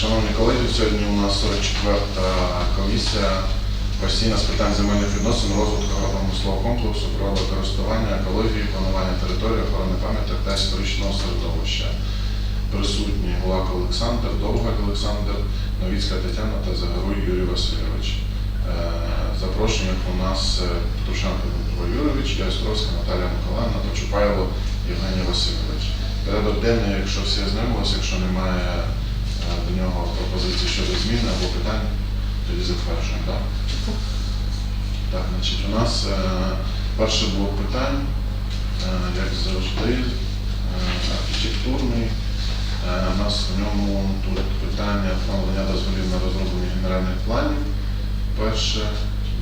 Шановні колеги, сьогодні у нас 44-та комісія постійна з питань земельних відносин, розвитку агропромислового комплексу, природокористування, екології, планування території, охорони пам'яток та історичного середовища. Присутні Гулак Олександр, Довгак Олександр, Новіцька Тетяна та Загоруй Юрій Васильович. Е, Запрошених у нас е, Петрушенко Дмитро Юрійович, і Островська Наталія Миколаївна та Чупайло Євгеній Васильович. Порядок денний, якщо всі знайомилися, якщо немає до нього пропозицій щодо змін або питань, тоді затверджуємо. Так, так значить, у нас е, перший блок питань, е, як завжди, е, архітектурний. Е, У нас в ньому тут питання про надання дозволів на розроблення генеральних планів. Перше,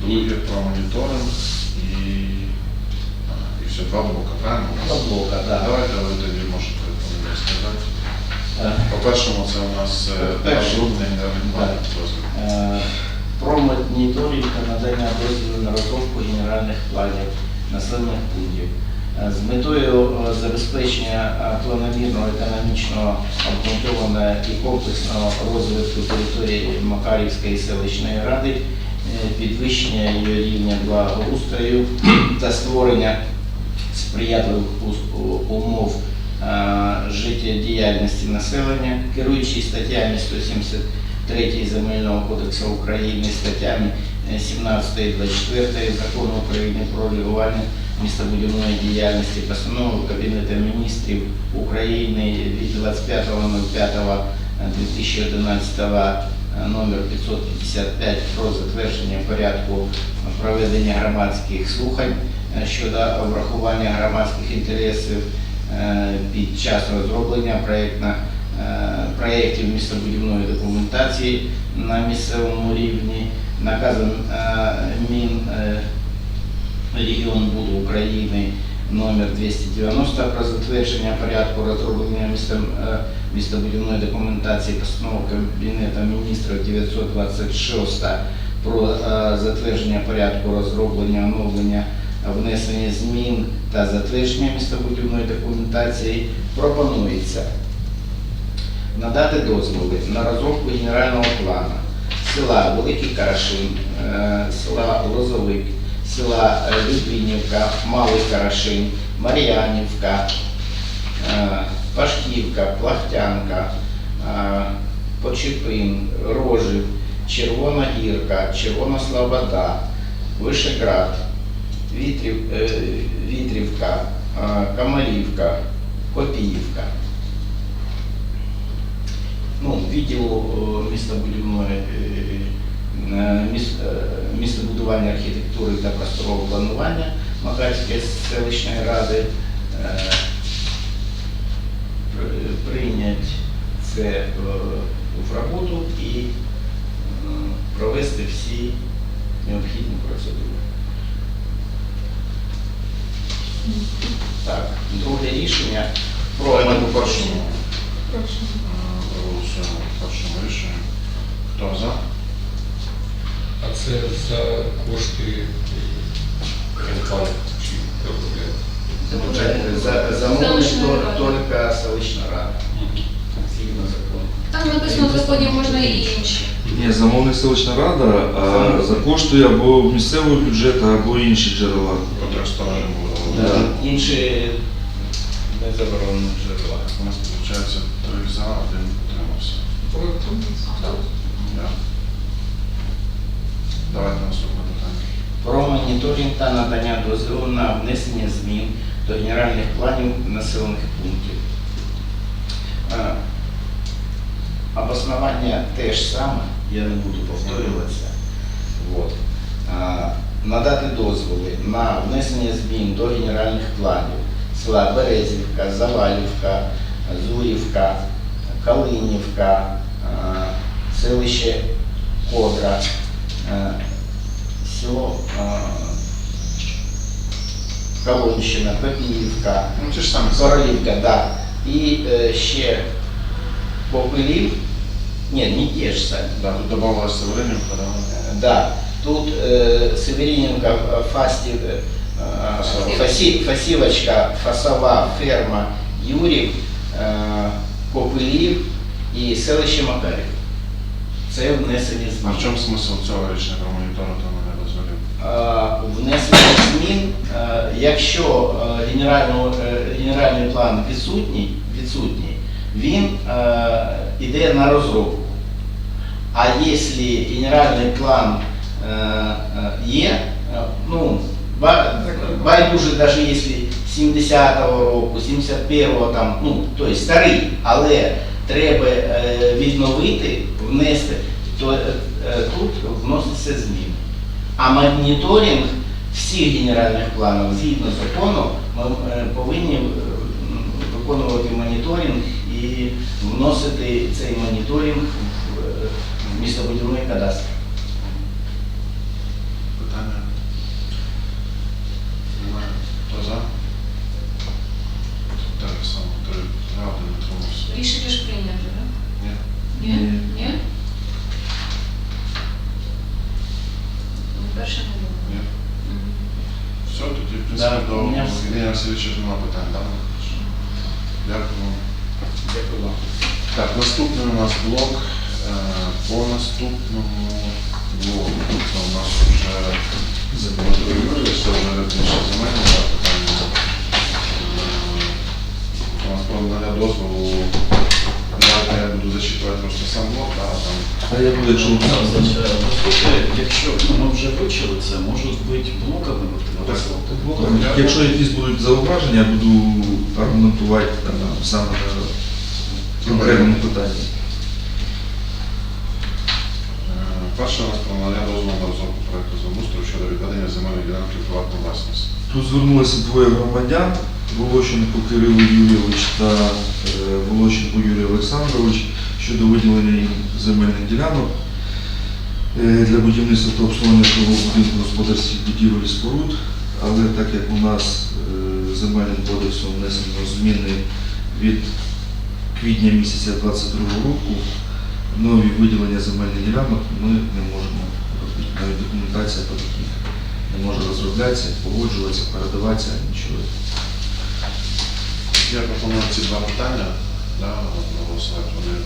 друге про моніторинг і, а, і все, два блока, правильно? Два блока, да. Давайте ви тоді можете мені сказати. Е, По-першому, це у нас планів. дозволів. е, Про моніторинг та надання дозволу на розробку генеральних планів населених пунктів. Е, З метою е, забезпечення планомірного, економічного, обґрунтованого і комплексного розвитку території Макарівської селищної ради, підвищення її рівня благоустрою та створення сприятливих умов життєдіяльності населення, керуючись статтями 173 Земельного кодексу України, статтями е, 17 і 24 Закону України про регулювання містобудівної діяльності, постанови Кабінету міністрів України від 25.05.2011 номер 555 про затвердження порядку проведення громадських слухань е, щодо врахування громадських інтересів е, під час розроблення е, проєктів містобудівної документації на місцевому рівні, наказом е, Мін е, Регіонбуду України номер 290 про затвердження порядку розроблення е, містобудівної документації постанови Кабінету міністрів 926 про е, затвердження порядку розроблення, оновлення, внесення змін та затвердження містобудівної документації пропонується надати дозволи на розробку генерального плану села Великий Карашин, е, села Лозовик, села е, Литвинівка, Малий Карашин, Мар'янівка, е, Пашківка, Плахтянка, Почепин, Рожив, Червона Гірка, Червона Слобода, Вишеград, Вітрів, е, Вітрівка, е, Камарівка, Копіївка. Ну, відділу е, містобудівної міс- містобудування архітектури та просторового планування Макарської селищної ради прийняти це в роботу і провести всі необхідні процедури. Так, друге рішення про по першому. По першому рішенню. Хто за? А це за кошти чи КП? За- Замовник Селищна рада. тільки селищна рада, згідно закону. Там написано в законі можна і інші. Ні, замовник селищна рада а за кошти або місцевого бюджету, або інші джерела. По трьохсторонньому. Інші не заборонені джерела. У нас виходить три за, один утримався. Да. Давайте наступне питання. Про моніторинг та надання дозволу на внесення змін до генеральних планів населених пунктів. Обоснування те ж саме, я не буду повторюватися. Вот. Надати дозволи на внесення змін до генеральних планів села Березівка, Завалівка, Зурівка, Калинівка, е, селище Кодра, е, село е, Коломщина, Пепіївка, Ну, Королівка, да. І ще Попилів, ні, не ті ж самі. Да, тут Северинівка, да? Е, Да. Тут э, Севериненко, э, Фасти, э, Фасова. Фаси, Фасилочка, Фасова, Ферма, Юрів, э, Копилів і селище Макарів. Це внесення А змін. в чому смисл цього рішення про моніторинг та надання дозволів? Е, Внесення змін, е, якщо е, генерального- е, генеральний план відсутній, відсутній, він е, йде на розробку. А якщо генеральний план е, е, є, е, ну, байдуже, навіть якщо 70-го року, 71-го там, ну, тобто старий, але треба е, відновити, внести, то е, е, тут вносяться зміни. А моніторинг всіх генеральних планів згідно закону ми е, повинні е, виконувати моніторинг і вносити цей моніторинг е, в містобудівний кадастр. Я буду, якщо ну, ми вже вивчили це, можуть бути блоками виконувати. Якщо якісь будуть зауваження, я буду аргументувати там, саме на конкретному питанні. Е, Перше у нас про надання дозволу на розробку проекту землеустрою щодо відведення земельної ділянки в приватну власність. Тут звернулися двоє громадян, Волощенко Кирило Юрійович та е, Волощенко Юрій Олександрович щодо виділення їм земельних ділянок е, для будівництва та обслуговування житлового будинку господарських будівель і споруд. Але так як у нас е, земельним кодексом внесено зміни від квітня місяця 22 року, нові виділення земельних ділянок ми не можемо робити. Навіть документація по таких не може розроблятися, погоджуватися, передаватися, нічого. Я пропоную ці два питання да, голосувати, вони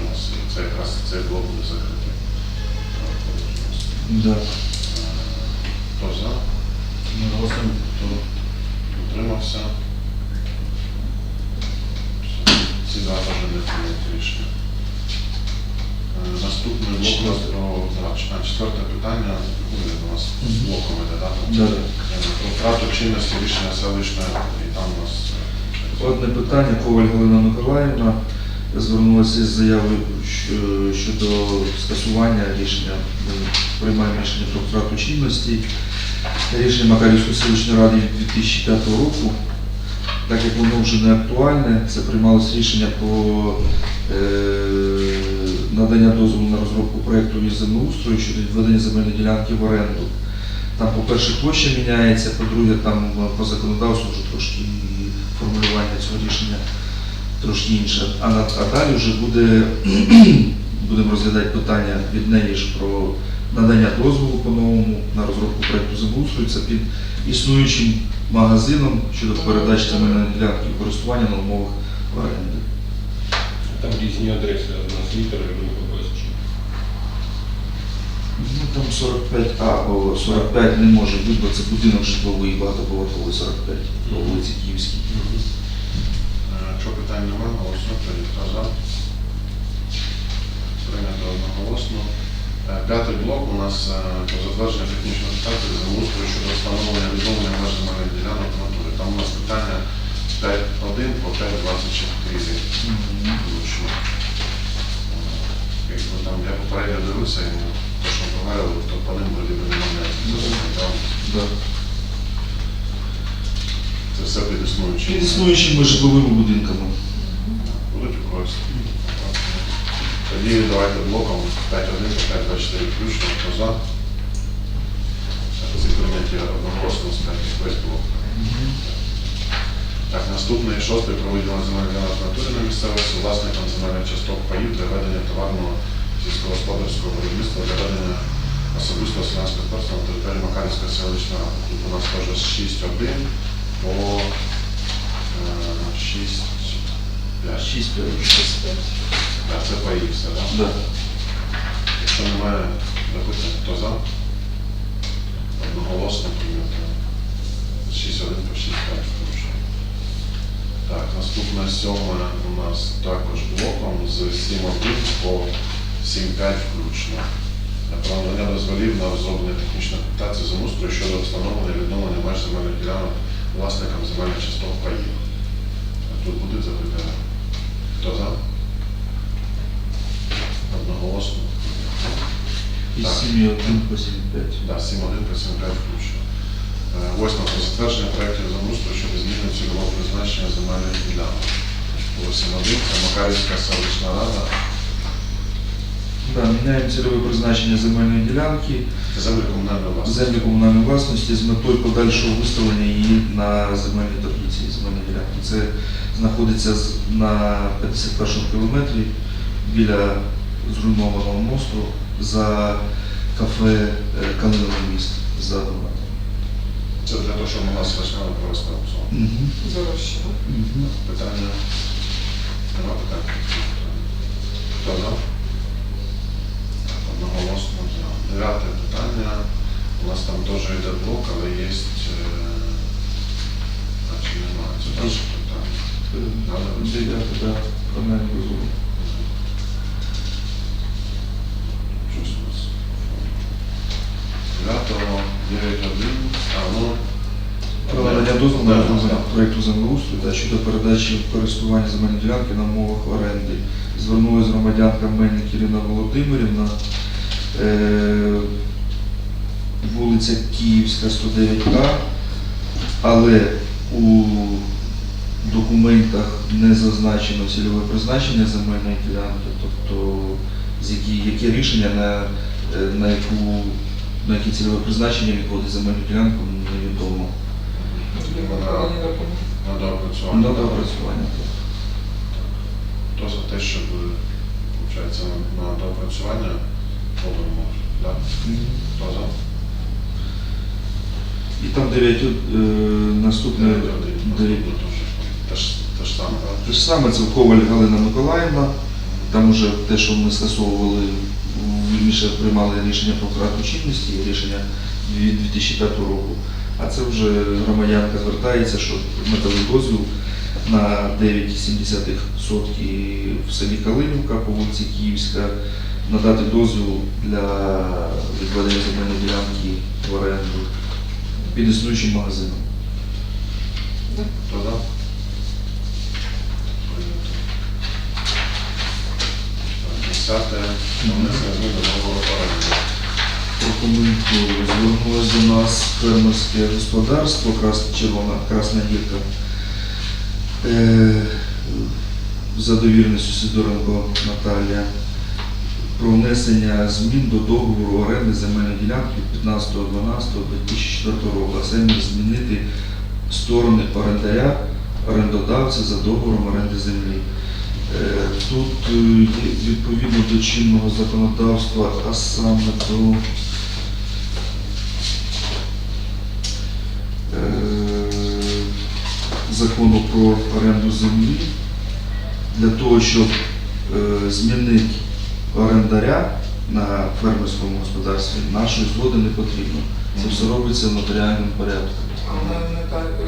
у нас, і це якраз цей блок буде закритий. Да. Е, Хто за? Ми голосуємо. Хто утримався? Ці два теж не прийняті рішення. Е, Наступний блок про а, четверте питання, буде у нас блоком іде, да? Е, Про втрату чинності рішення селищної, і там у нас Одне питання, Коваль Галина Миколаївна звернулася із заявою щодо скасування рішення, приймаємо рішення про втрату чинності. Рішення Макарівської селищної ради від 2005 року, так як воно вже не актуальне, це приймалось рішення про е, надання дозволу на розробку проєкту із землеустрою щодо відведення земельної ділянки в оренду. Там, по-перше, площа міняється, по-друге, там е, по законодавству вже трошки формулювання цього рішення трошки інше. А, а далі вже буде, будемо розглядати питання від неї ж про надання дозволу по-новому на розробку проєкту землеустрою. Це під існуючим магазином щодо передачі земельної ділянки користування на умовах оренди. Там різні адреси, одна з чи. Ну там 45А, бо 45 не може бути, бо це будинок житловий, багатоповерховий 45 по вулиці Київській. Якщо питань немає, тоді хто за? Прийнято одноголосно. Е, П'ятий блок у нас е, про затвердження технічної документації землеустрою щодо встановлення відновлення меж земельних ділянок в натурі. Там у нас питання 5.1 по 5.24. Влучно. Е, там я попередньо дивився, і говорили, то по ним вроді би немає. Це все під існуючим. Під існуючими житловими будинками. Будуть у когось? Тоді давайте блоком 5.1 по 5.24 включно, хто за. Ці прийняті одноголосно 5 весь блок. Так, наступний шостий про виділення земельних натурі на місцевості власникам земельних часток паїв для ведення товарного сільськогосподарського виробництва для ведення особистого селянського господарства на території Макарівської селищної ради. Тут у нас теж з 6.1 по е, 6. 5. 6 Так, це паїв все, так? Да. Якщо немає запитань, хто за? Одноголосно прийнято. 6-1 по 6 5. Так, наступне сьоме у нас також блоком з 7.1 по 7.5 включно. Надання дозволів на розроблення технічної документації землеустрою щодо встановлення і відновлення меж земельних ділянок власникам земельних часток паїв. Тут будуть запитання. Хто за? Одноголосно. І Так. 7,1 по 7,5. Да, 7.1 по 7.5 включно. Е, Восьме про затвердження проєктів землеустрою щодо зміни цільового призначення земельних ділянок. Було 7.1, це Макарівська селищна рада, Да, міняємо цільове призначення земельної ділянки, землі комунальної власності. землі комунальної власності з метою подальшого виставлення її на земельній таблиці земельної ділянки. Це знаходиться з- на 51 кілометрі біля зруйнованого мосту за кафе е, Калиновий міст за Донатом. Це для того, щоб у нас починали аукціон. Зарощено. Питання? Нема питань? Хто за? Так, Одноголосно за. Дев'яте питання. У нас там теж йде блок, але є... Значить, немає. Це питання. Е, Дев'яте, да, комунальний дозвол. Щось у нас. Дев'ятого, 9.1, а ну... Про надання дозволу на проєкту землеустрою та щодо передачі користування земельної ділянки на умовах оренди. Звернулась громадянка Мельник Ірина Володимирівна, е, вулиця Київська, 109А, але у документах не зазначено цільове призначення земельної ділянки, тобто з які, яке рішення на, е, на, яку, на яке цільове призначення відводить земельну ділянку, невідомо. Документів. На доопрацювання. На доопрацювання. Хто за те, щоб, виходить, на доопрацювання оберемо? Да? Хто за? І там 9, е, наступне 9.1. 9. Те ж те ж саме, так? Те ж саме це Коваль Галина Миколаївна. Там уже те, що ми скасовували, вірніше приймали рішення про втрату чинності, рішення від 2005 року. А це вже громадянка звертається, що метовий дозвіл на 9,7 сотки в селі Калинівка по вулиці Київська надати дозвіл для відведення земельної ділянки в оренду під існуючим магазином. Хто за? Десяте. Внесення змін до договору оренди. Прокоментую. Звернулося до нас фермерське господарство Красна Червона Красна Гірка. Е, за довіреністю Сидоренко Наталія про внесення змін до договору оренди земельної ділянки від 15.12.2004 року, а саме змінити сторони орендаря, орендодавця за договором оренди землі. Е, Тут е, відповідно до чинного законодавства, а саме до закону про оренду землі, для того, щоб е, змінити орендаря на фермерському господарстві, нашої згоди не потрібно. Це все робиться в нотаріальному порядку.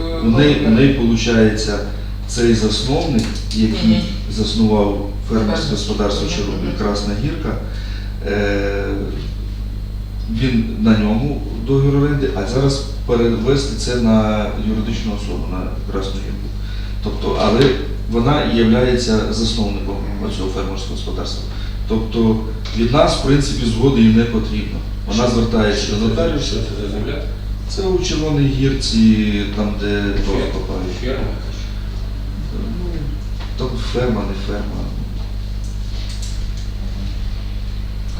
Е, У неї, у неї виходить, цей засновник, який заснував фермерське господарство Чорнобиль Красна Гірка, е, він на ньому договір оренди, а зараз перевести це на юридичну особу, на Красну Гірку. Тобто, але вона є засновником цього фермерського господарства. Тобто від нас, в принципі, згоди їй не потрібно. Вона звертається до нотаріуса. Це за земля? Це у Червоній гірці, там, де дрова копають. Ферма. Ну, там ферма, не ферма.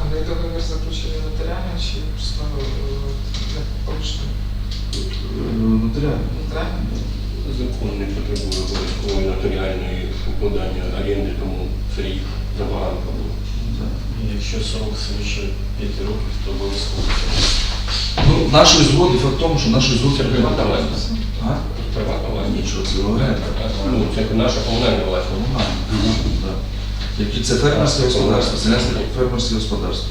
А не договір заключений нотаріально чи просто е, порушено? Е, Нотаріально. Нотаріально? Закон не потребує обов'язкової нотаріальної укладання оренди, тому це їх забаганка було. Да. Якщо срок свише 5 років, то обов'язково. Ну, нашої згоди, факт в тому, що нашої згоди Це приватна власність. А? Приватна власність. Нічого, це оренда. Ну, це наша комунальна власність. Комунальна. Які це фермерське господарство, це фермерське господарство.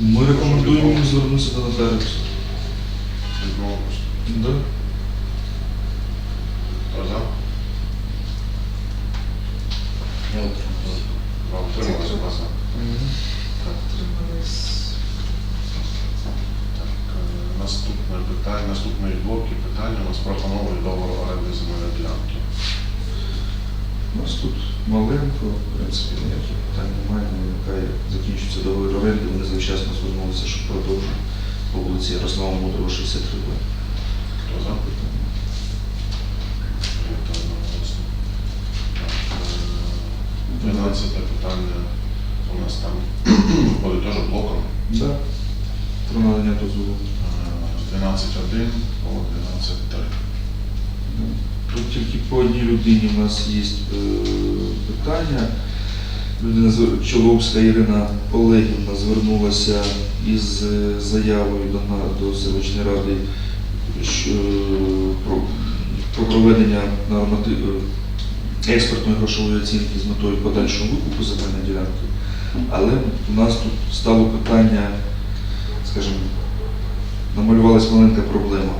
Ми рекомендуємо їм звернутися до нотаріуса. Відмовились. Да. Хто за? Я утримався. Два утримались, два за. Так, отримались. так, е, наступне питання, наступний блок і питання у нас про новий договор оренди земельної ділянки. У нас тут маленько, в принципі, ніяких питань немає, не виникає, закінчується договір оренди, вони завчасно звернулися, щоб продовжити по вулиці Ярослава Мудрого, 63 Б. Хто за? Прийнято одноголосно. Так, е, 12 питання у нас там виходить теж блоком. Да. Про надання дозволу. Е, 12.1 по 12.3. Тут тільки по одній людині в нас є е, питання. Людина Чоловська Ірина Олегівна звернулася із е, заявою до, до селищної ради що, про, про проведення норматив, е, експертної грошової оцінки з метою подальшого викупу земельної ділянки. Але у нас тут стало питання, скажімо, намалювалась маленька проблема.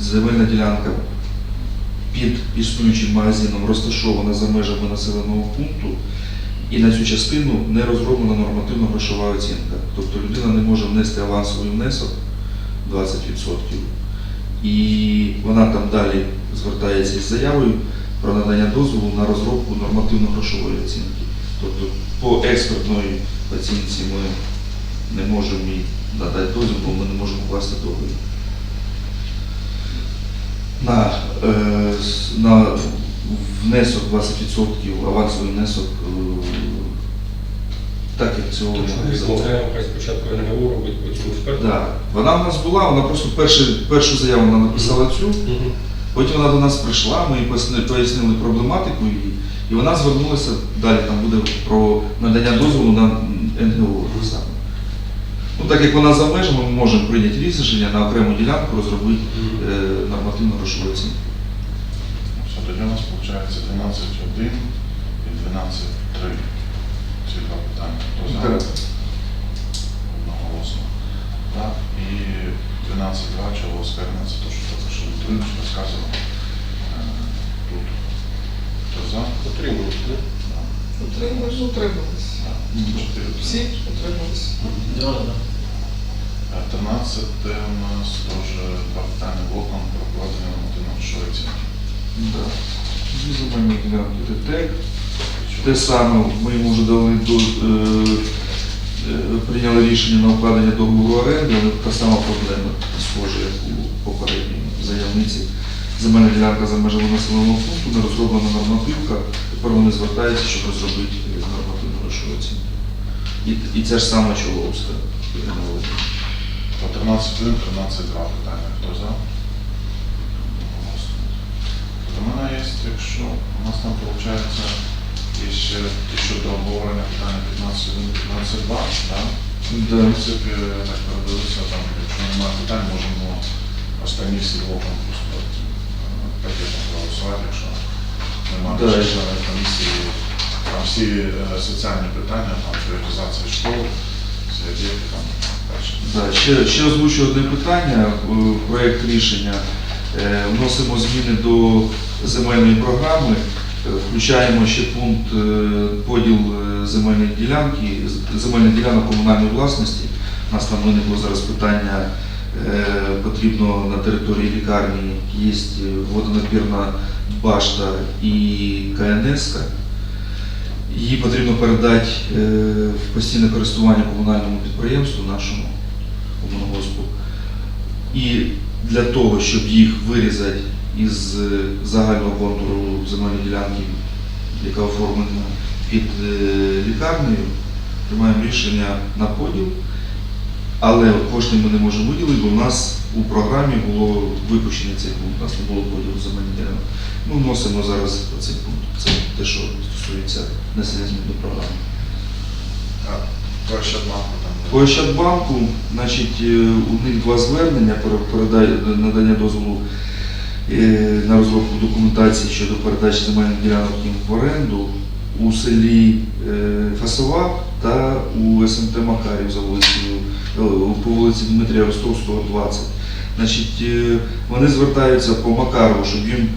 Земельна ділянка під існуючим магазином розташована за межами населеного пункту, і на цю частину не розроблена нормативно грошова оцінка. Тобто людина не може внести авансовий внесок 20%, і вона там далі звертається із заявою про надання дозволу на розробку нормативно-грошової оцінки. Тобто по експертної оцінці ми не можемо їй надати дозвіл, бо ми не можемо укласти договір на, е, на внесок 20%, авансовий внесок, е, так як цього було. спочатку НГУ робить, потім експерт. Да. Вона в нас була, вона просто перші, першу заяву вона написала цю, потім вона до нас прийшла, ми їй пояснили, проблематику її, і вона звернулася, далі там буде про надання дозволу на НГО. так само. Ну, так як вона за межами, ми можемо прийняти рішення на окрему ділянку розробити е, нормативну грошову оцінку. Все, тоді у нас виходить 12.1 і 12.3. Ці два питання. Хто за? Так. Одноголосно. Так, і 12.2 Чоловська Ірина, це те, що тільки що Дмитрович розказував. Е, Тут. Хто за? Утримують, да? Да. Утримались, утримались. Чотири. Всі утримались. Да, да. Е, 13 у нас теж два питання блоком про проведення нормативно-грошової оцінки. Да. Дві земельні ділянки ТТЕК. Те саме ми йому вже дали до, е, е, прийняли рішення на укладення договору оренди, але та сама проблема схожа, як у попередній заявниці. Земельна ділянка за межами населеного пункту, не розроблена нормативка. Тепер вони звертаються, щоб розробити нормативну грошову оцінку. І, і це ж саме Чоловська. Ірина Володимирівна. По 13.1, 13.2 питання. Хто за? У мене є, якщо у нас там виходить, є ще ті, що до обговорення питання 15.1, 15.2, так? В Да. принципі, так передивився, там, якщо немає питань, можемо останні всі блоком просто е, пакетом проголосувати, якщо немає Да. членів комісії. Там всі е, соціальні питання, там приватизація школ, всі об'єкти там. Да, ще, ще озвучу одне питання. Проєкт рішення Е, вносимо зміни до земельної програми, Е, включаємо ще пункт е, поділ земельної ділянки, земельних ділянок комунальної власності. У нас там виникло зараз питання, потрібно на території лікарні є водонапірна башта і КНС. -ка. Її потрібно передати е, в постійне користування комунальному підприємству нашому комунгоспу. І для того, щоб їх вирізати із е, загального контуру земельної ділянки, яка оформлена під е, лікарнею, приймаємо рішення на поділ. Але кошти ми не можемо виділити, бо в нас у програмі було випущений цей пункт, у нас не було поділу земельних ділянок. Ми вносимо зараз цей пункт. Це те, що стосується внесення змін до програми. По Ощадбанку там. По Ощадбанку, значить, е, у них два звернення про надання дозволу е, на розробку документації щодо передачі земельних ділянок їм в оренду у селі е, Фасова та у СМТ Макарів за вулицею, е, по вулиці Дмитрія Ростовського, 20. Значить, е, вони звертаються по Макарову, щоб їм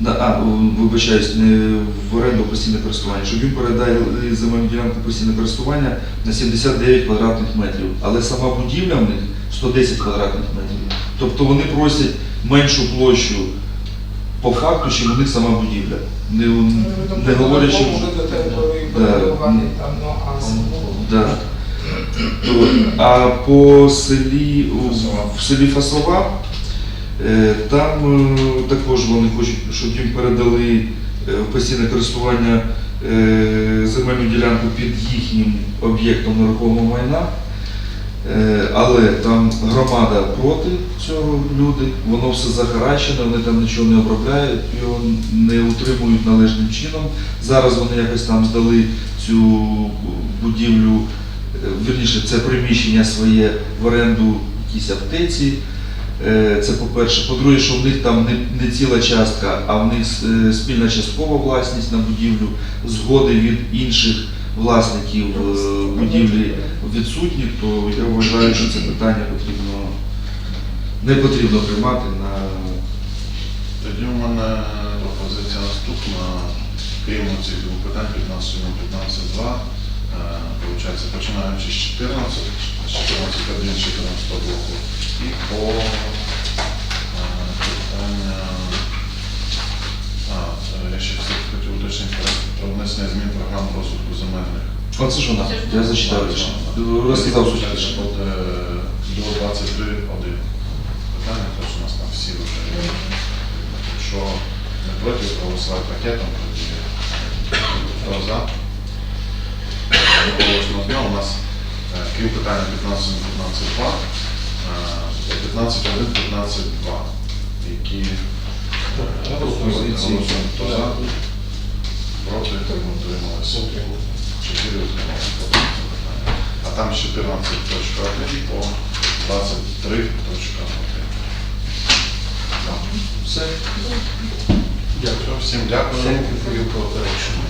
на, а, вибачаюсь, не в оренду постійне користування, щоб їм передали земельну ділянку постійне користування на 79 квадратних метрів. Але сама будівля в них 110 квадратних метрів. Тобто вони просять меншу площу по факту, чим у них сама будівля. Не, не говорячи. Території Да. ну. Да. А по селі, в селі Фасова, е, там е, також вони хочуть, щоб їм передали е, в постійне користування е, земельну ділянку під їхнім об'єктом нерухомого майна. Е, Але там громада проти цього люди, воно все захарачене, вони там нічого не обробляють, його не утримують належним чином. Зараз вони якось там здали цю будівлю, е, вірніше, це приміщення своє в оренду якійсь аптеці. Е, Це по-перше. По-друге, що в них там не, не ціла частка, а в них е, спільна часткова власність на будівлю, згоди від інших власників е, будівлі відсутні, то я вважаю, що це питання потрібно не потрібно приймати на Тоді у мене пропозиція наступна. Крім цих двох питань, 15 15.2, е, Получається, починаючи з 14, з 14.1, 14 блоку. І по е, питання. А, е, я ще хотів уточнити про- внесення змін в програму розвитку земельних. Оце ж вона, я зачитав рішення. Розказав суть рішення. буде до 23.1. Питання, тому що у нас там всі вже. є. Якщо не проти проголосувати пакетом, тоді хто за? Голосно дня у нас, е, крім питання 15 на 15.2, е, 15.1, 15.2, які за? Проти, утрималися. Чотири. А там ще 14.1 по 23.1. Все. Дякую. Всім дякую. Thank